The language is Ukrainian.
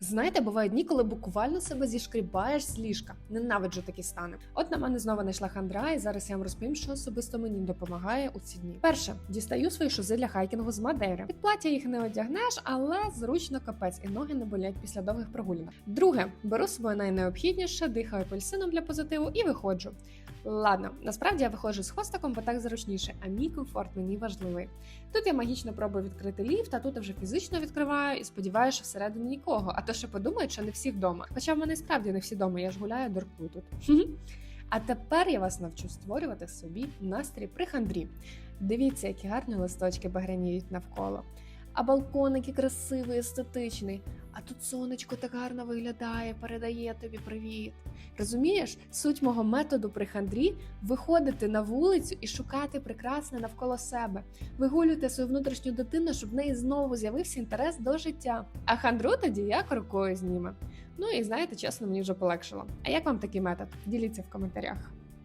Знаєте, бувають дні, коли буквально себе зішкрібаєш з ліжка. Ненавиджу такі стани. От на мене знову знайшла хандра, і зараз я вам розповім, що особисто мені допомагає у ці дні. Перше, дістаю свої шузи для хайкінгу з Мадейри. Під плаття їх не одягнеш, але зручно капець, і ноги не болять після довгих прогулянок. Друге, беру собою найнеобхідніше, дихаю апельсином для позитиву і виходжу. Ладно, насправді я виходжу з хвостиком, бо так зручніше, а мій комфорт мені важливий. Тут я магічно пробую відкрити ліфт, а тут я вже фізично відкриваю і сподіваюся, що всередині нікого. А то ще подумають, що не всі вдома. Хоча в мене справді не всі вдома, я ж гуляю дуркую тут. А тепер я вас навчу створювати собі настрій при хандрі. Дивіться, які гарні листочки багряніють навколо. А балкон який красивий, естетичний. А тут сонечко так гарно виглядає, передає тобі привіт. Розумієш, суть мого методу при хандрі виходити на вулицю і шукати прекрасне навколо себе. Вигулюйте свою внутрішню дитину, щоб в неї знову з'явився інтерес до життя. А хандру тоді як рукою зніме. Ну і знаєте, чесно, мені вже полегшило. А як вам такий метод? Діліться в коментарях.